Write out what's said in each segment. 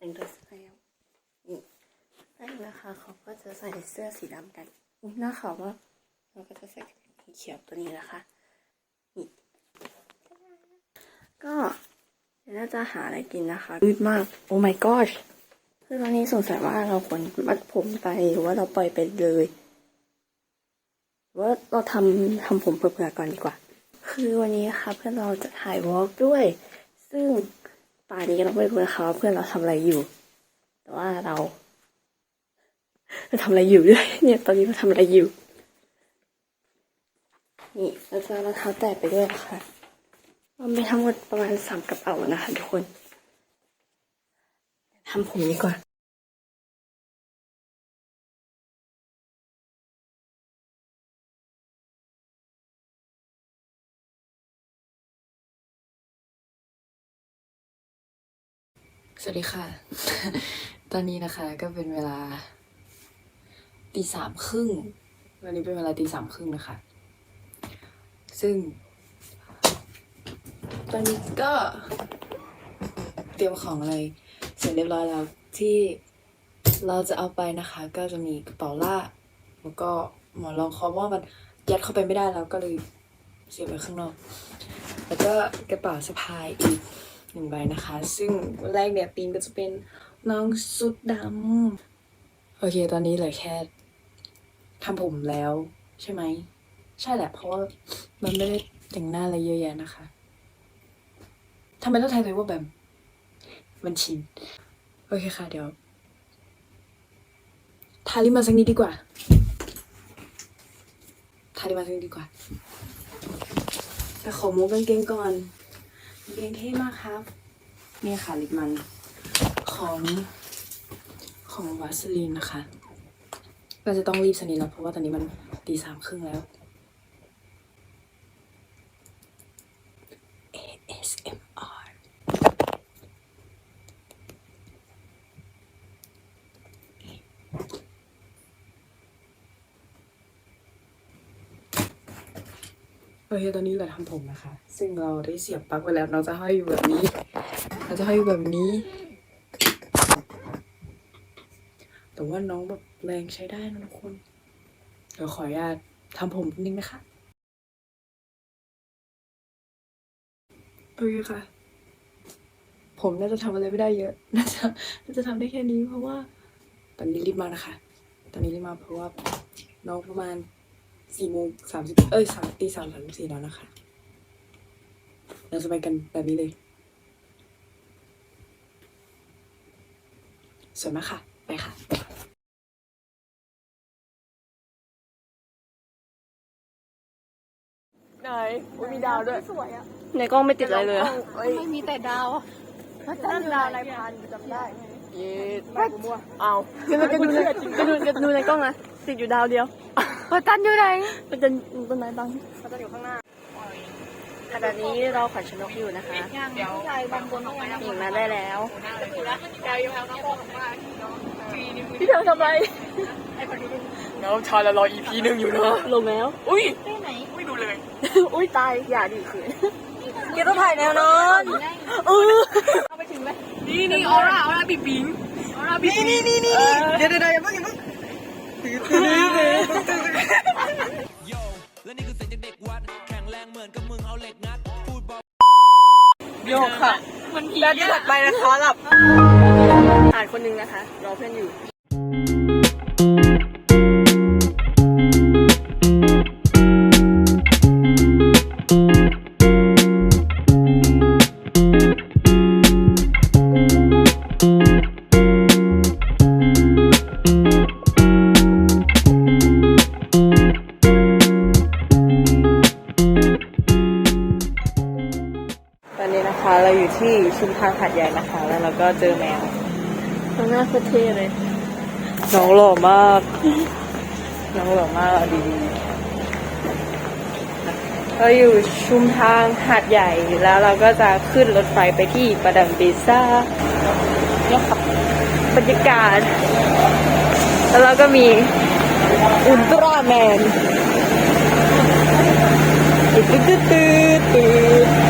แต่งตัวเสร็จแล้วนี่นั่นนะคะเขาก็จะใส่เสื้อสีดำกันอุ๊ยหน้าขาวมาเราก็จะใส่สีเขียวตัวนี้นะคะนี่ก็เดี๋ยวเราจะหาอะไรกินนะคะยืดมากโอ้ my god คือตอนนี้สงสัยว่าเราควรมัดผมไปหรือว่าเราปล่อยไปเลยว่าเราทำทำผมเผื่อๆก่อนดีกว่า คือวันนี้ค่ะเพื่อนเราจะถ่ายวอล์กด้วย ซึ่ง ป่านนี้เราไม่รู้นะคะว่าเพื่อนเราทำอะไรอยู่ แต่ว่าเราเราทำอะไรอยู่ด้วยเนี่ย ตอนนี้เราทำอะไรอยู่ นี่เราจะรองเท้าแตะไปด้วยนะคะมันไปทั้งหมดประมาณสามกระเป๋านะคะทุกคนทำผมดีกว่า สวัสดีค่ะ ตอนนี้นะคะก็เป็นเวลาตีสามครึ่ง วันนี้เป็นเวลาตีสามครึ่งนะคะ ซึ่ง ตอนนี้ก็เตรียมของอะไรเสร็จเรียบร้อยแล้วที่เราจะเอาไปนะคะ ก็จะมีกระเป๋าล่าแล้วก็หมอนรองคอเพราะว่ามันยัดเข้าไปไม่ได้แล้วก็เลยเสียบไว้ข้างนอก แล้วก็กระเป๋าสะพายอีก หนึ่งใบนะคะ ซึ่งแรกเนี่ยตีมก็จะเป็นน้องสุดดำโอเค ตอนนี้เหลือแค่ทำผมแล้ว ใช่ไหม ใช่แหละ เพราะว่ามันไม่ได้แต่งหน้าอะไรเยอะแยะนะคะทำไมต้องทายตัวเองว่าแบบมันชิน โอเคค่ะ เดี๋ยว ทาลิปมาสักนิดดีกว่า ทาลิปมาสักนิดดีกว่า แต่ขอมูกางเกงก่อน กางเกงเท่มากครับ นี่ค่ะลิปมันของของวาสลีนนะคะ เราจะต้องรีบสนิทแล้วเพราะว่าตอนนี้มันตีสามครึ่งแล้ว ASMR โอเคตอนนี้เราทำผมนะคะ ซึ่งเราได้เสียบปลั๊กไว้แล้วเราจะห้อยอยู่แบบนี้ เราจะห้อยอยู่แบบนี้ แต่ว่าน้องแบบแรงใช้ได้นะทุกคนเดี๋ยวขออนุญาตทำผมนิดนึงนะคะโอเคค่ะ ผมน่าจะทำอะไรไม่ได้เยอะ น่าจะน่าจะทำได้แค่นี้เพราะว่า ตอนนี้รีบมานะคะ ตอนนี้รีบมาเพราะว่าน้องประมาณ สี่โมงสามสิบเอ้ยสามตีสามสามสิบสี่แล้วนะคะ เราจะไปกันแบบนี้เลยสวยมากค่ะ ไปค่ะไหนอุ๊ยมีดาวด้วย สวยอะในกล้องไม่ติดอะไรเลยอะไม่มีแต่ดาวอะพระจันทร์ดาวในพันจำได้เย็ดไม่กูมั่วเอาก็ดูก็ดูในก็ดูก็ดูในกล้องนะติดอยู่ดาวเดียว พระจันทร์อยู่ไหนมันจะต้นไม้บังเขาจะอยู่ข้างหน้าขณะนี้เราขวัญชนกอยู่นะคะยังผู้ชายบางคนก็ยังหญิงมาได้แล้วพี่เธอทำไรแล้วชายละรอ EP หนึ่งอยู่เนาะลงแล้ว อุ้ยไปไหนไม่ดูเลย อุ้ยตายอย่าดิคืนเกียร์ต้องถ่ายแนวนอนเออนี่นี่ออร่าออร่าบิ๊กบิ๊งออร่าบิ๊กนี่นี่นี่เดี๋ยวเดี๋ยวเดี๋ยวอย่าเพิ่ง อย่าเพิ่งโยและนี่คือเสียงจากเด็กวัดแข็งแรงเหมือนกับมึงเอาเหล็กงัดพูดเบาโยกค่ะมันผีแล้วที่ถัดไปนะคะหลับอ่านคนหนึงนะคะรอเพื่อนอยู่ ชุมทางหาดใหญ่นะคะ แล้วเราก็เจอแมวตรงหน้าโคตรเท่เลย น้องหล่อมาก น้องหล่อมากเอาดีๆเราอยู่ชุมทางหาดใหญ่แล้วเราก็จะขึ้นรถไฟไปที่ประดังเบซ่าเนี่ยค่ะบรรยากาศ แล้วเราก็มีอุลตร้าแมนตืดตืดตืดตืดว้า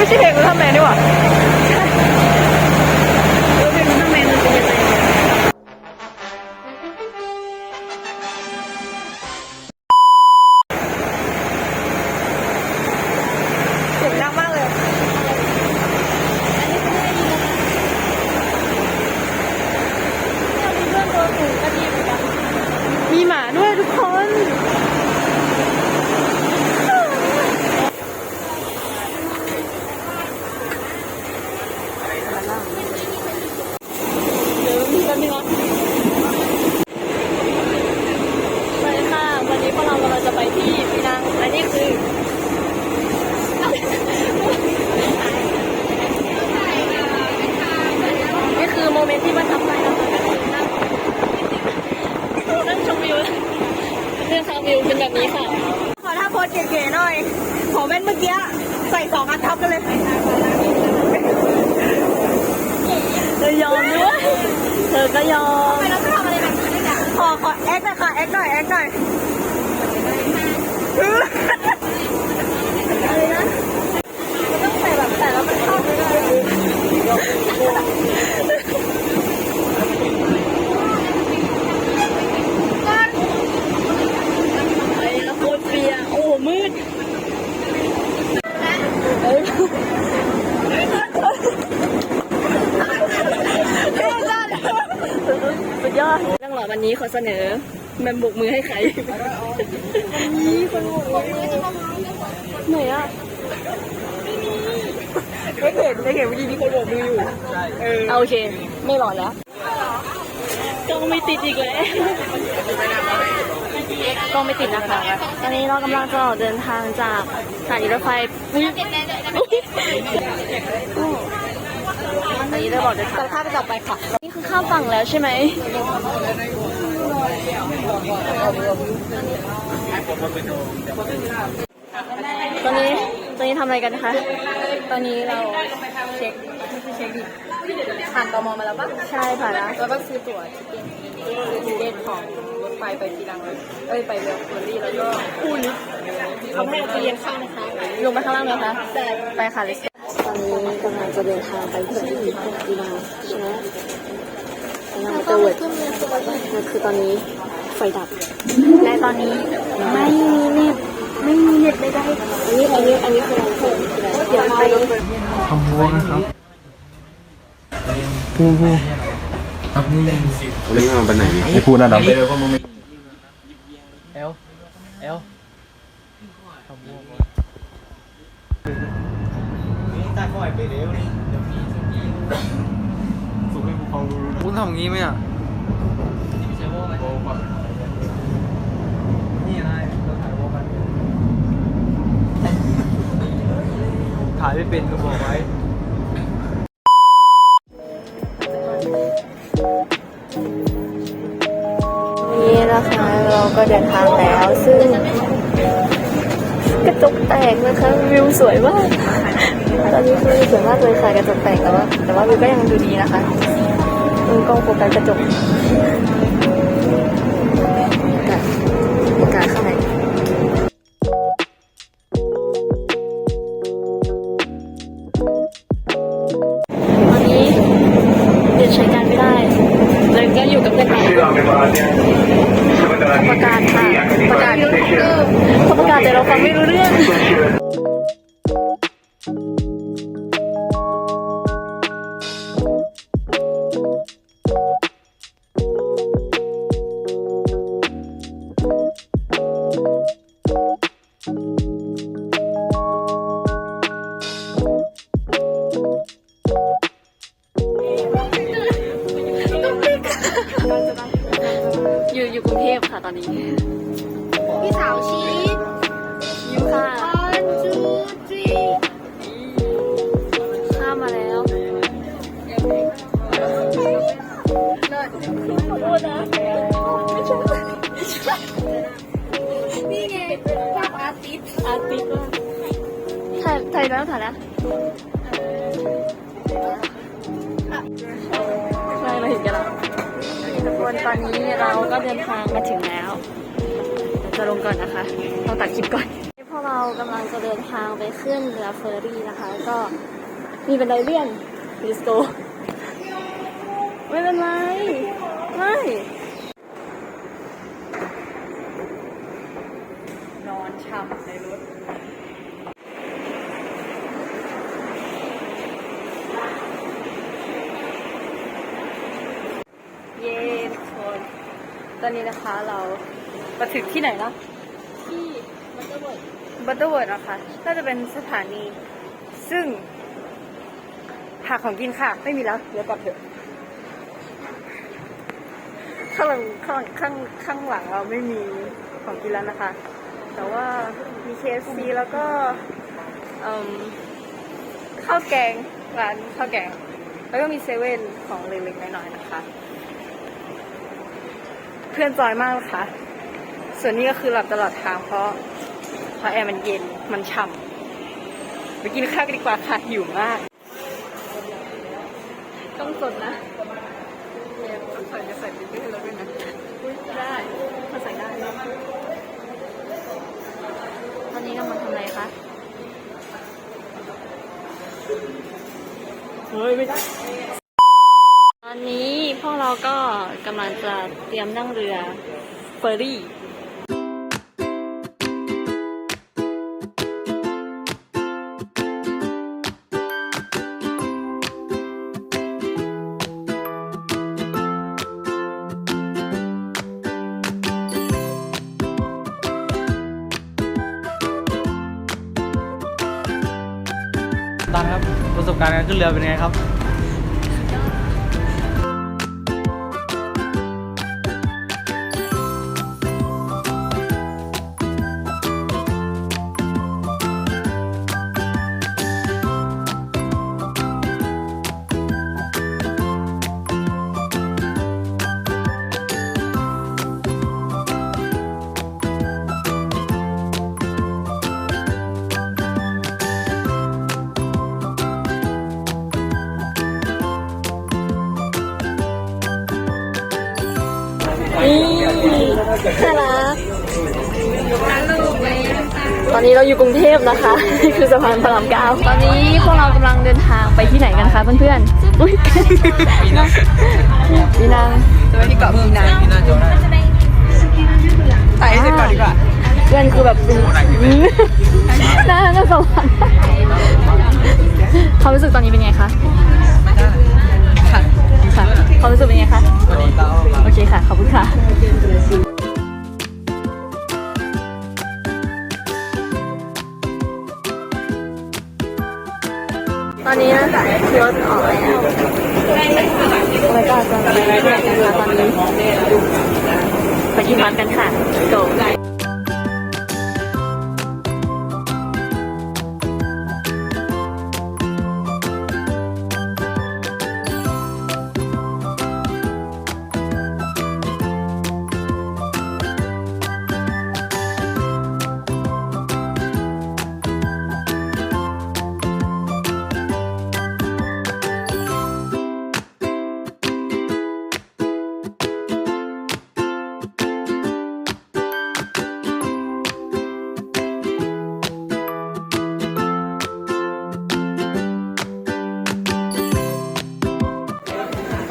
ไม่ใช่เพลงอุลตร้าแมนนี่หว่า ใส่สองอันทับกันเลยเธอยอมด้วยเธอก็ยอมเราจะทำอะไรแบบนี้กันขอขอแอคหน่อยค่ะแอคหน่อยแอคหน่อยอะไรนะมันต้องใส่แบบแต่แล้วมันเข้าไปเลย โคตรเปียโอ้มืด สุดย อดเรื่องหล่อวันนี้ขอเสนอแมมบุกมือให้ใครวันนี้คนบุกมือไหนอะไม่เห็นไม่เห็นเมื่อกี้มีคนโบกมืออยู่เออโอเค ไม่หล่อแล้วกล้องไม่ติดอีกแล้วกล้องไม่ติดนะคะ ตอนนี้เรากำลังจะออกเดินทางจากสถานีรถไฟอุ๊ยตอ นนี้เราบอกเดินทางภาพต่อไปค่ะ นี่คือข้ามฝั่งแล้วใช่ไหมตอนนี้ตอนนี้ทำอะไรกันคะ ตอนนี้เราเช็คไม่ใช่เช็คดิผ่านตมมาแล้วปะใช่ค่ะนะแล้วก็ซื้อตั๋วทิเก็ตซื้อทิเก็ตของรถไฟไปทีรังเลยเอ้ยไปเรือเฟอร์รี่แล้วก็คู่ลิฟต์เขาให้เราไปเรียนข้างนะคะลงไปข้างล่างเลยคะแต่ไปค่ะลิสตอนนี้ กำลังจะเดินทางไปที่กีฬาใช่ไหมกำลังจะเวิร์ดมันคือตอนนี้ไฟดับ และตอนนี้ไม่มีเน็ตไม่มีเน็ตใดๆอันนี้อันนี้อันนี้คืออะไรเดี๋ยวไปคำพูดนะครับพูดพูดครับนี่เล่นมาเป็นไหนนี่ไม่พูดนะครับเอลเอล คุณทำงี้ไหมอะนี่อะไรเราถ่ายวอลกันถ่ายไม่เป็นก็บอกไว้นี่นะคะเราก็เดินทางแล้วซึ่งกระจกแตกนะคะวิวสวยมาก ตอนนี้คือสวนมากเลยค่ะกระจกแตกแต่ว่าแต่ว่าวิวก็ยังดูดีนะคะมึงกล้องโฟกัสกระจก ตอนนี้ พี่สาวชี้อยู่ค่ะ one two three ข้ามมาแล้วขอโทษนะนี่ไงภาพอาร์ติสอาร์ติสถ่ายถ่ายแล้วถ่ายแล้ว อนนี้เราก็เดินทางมาถึงแล้ว จะลงก่อนนะคะต้องตัดคลิปก่อนพวกเรากำลังจะเดินทางไปขึ้นเรือเฟอร์รี่นะคะ ก็มีบันไดเลื่อนดิสโกไม่เป็นไร ไม่ นอนช่ำในรถ เย้ทุกคน ตอนนี้นะคะเรามาถึงที่ไหนแล้วที่บัตเตอร์เวิร์ดบัตเตอร์เวิร์ดนะคะน่าจะเป็นสถานี ซึ่งหาของกินค่ะ ไม่มีแล้วเดี๋ยวกลับเถอะข้างหลังข้างหลังข้างข้างหลังเราไม่มีของกินแล้วนะคะ แต่ว่ามี KFC แล้วก็เอิ่มข้าวแกงร้านข้าวแกง แล้วก็มีเซเว่นของเล็กๆน้อยๆนะคะ เพื่อนจอยมากนะคะ ส่วนนี้ก็คือหลับตลอดทางเพราะเพราะแอร์มันเย็นมันฉ่ำไปกินข้าวกันดีกว่าค่ะหิวมาก ต้องสดนะต้องใส่จะใส่ติ๊กเกอร์แล้วด้วยนะอุ๊ยได้ถ้าใส่ได้ตอนนี้กำลังทำอะไรคะเฮ้ยไม่ได้ ตอนนี้พวกเราก็กำลังจะเตรียมนั่งเรือเฟอร์รี่ตอนครับประสบการณ์การขึ้นเรือเป็นไงครับ อนนี้เราอยู่กรุงเทพนะคะ คือสะพานพระรามเก้าตอนนี้พวกเรากำลังเดินทางไปที่ไหนกันคะเพื่อนๆอุ้ยปีนังปีนังจะไปที่เกาะพีนังนี่น่าจะได้ไปให้เสร็จก่อนดีกว่าเพื่อนคือแบบอืมน่าน่าสวรรค์ความรู้สึกตอนนี้เป็นไงคะค่ะค่ะความรู้สึกเป็นไงคะวันนี้เต้ามาโอเคค่ะ ขอบคุณค่ะ ตอนนี้นะคะรถออกแล้วแล้วก็จะไปที่ไหนกันคะตอนนี้ไปที่ร้านกันค่ะจบ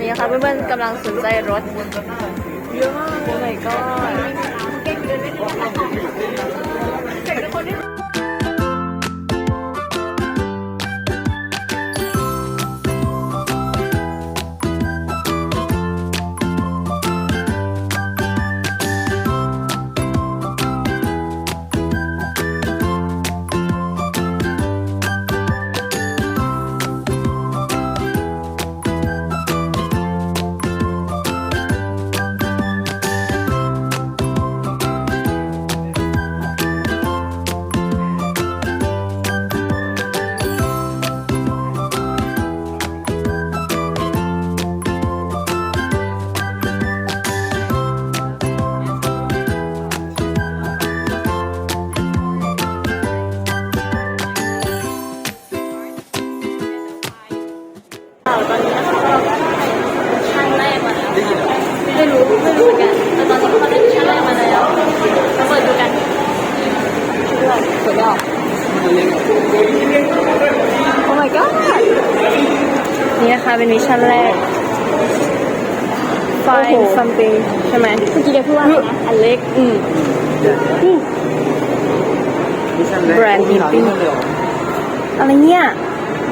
นี้นะคะเพื่อนๆกำลังสนใจรถเยอะมากโอ้ my god เป็นมิชชั่นแรก find something ใช่ไหมเมื่อกี้แกพูดว่าอะไรนะอันเล็กอืม brand meeting อะไรเนี่ย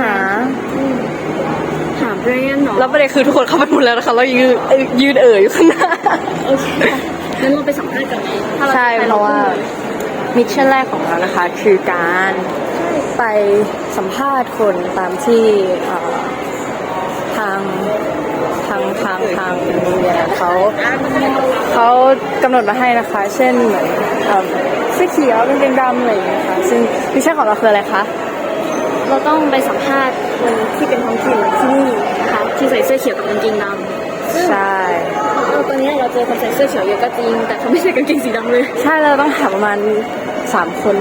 หาหาแบรนด์เหรอแล้วประเด็นคือทุกคนเข้าไปหมดแล้วนะคะเรายืนเอ่ยยืนเอ่ยอยู่ข้างหน้าโอเคงั้นเราไปสัมภาษณ์กันไหมใช่เพราะว่ามิชชั่นแรกของเรานะคะ คือการไปสัมภาษณ์คนตามที่เอ่อทาง ทางทางทางโรงเรียนเขาเขากำหนดมาให้นะคะ เช่นเหมือนเสื้อเขียวกางเกงดำอะไรอย่างเงี้ยค่ะซึ่งมิชชั่นของเราคืออะไรคะเราต้องไปสัมภาษณ์คนที่เป็นท้องถิ่นที่นี่นะคะที่ใส่เสื้อเขียวกับกางเกงดำใช่เออตอนนี้เราเจอคนใส่เสื้อเขียวเยอะก็จริง แต่เขาไม่ใส่กางเกงสีดำเลย ใช่เราต้องหาประมาณสามคน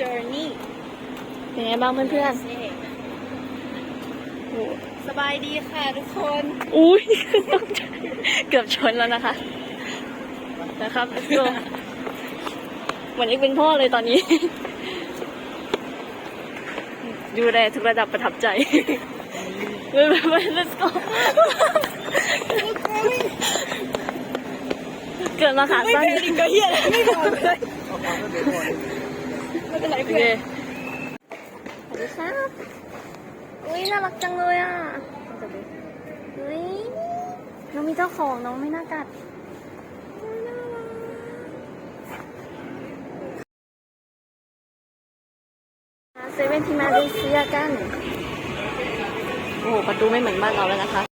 journey เป็นไง บ้างเพื่อนสบายดีค่ะทุกคนๆอุ้ยเกือบชนแล้วนะคะ นะครับ let's go เหมือนเอกเป็นพ่อเลยตอนนี้ ดูแลทุกระดับประทับใจไปไปไป let's go เกิดมาขาสั้นก็เฮียอะไรไม่บอกเลยไม่เป็นไรโอเพื่เคอนสวัส ดีครับอุ้ยน่ารักจังเลยอะอุ้ยน้องมีเจ้าของน้องไม่น่ากัดเซเว่นที่มาเลเซียกัน โอ้โหประตูไม่เหมือนบ้านเราแล้วนะคะ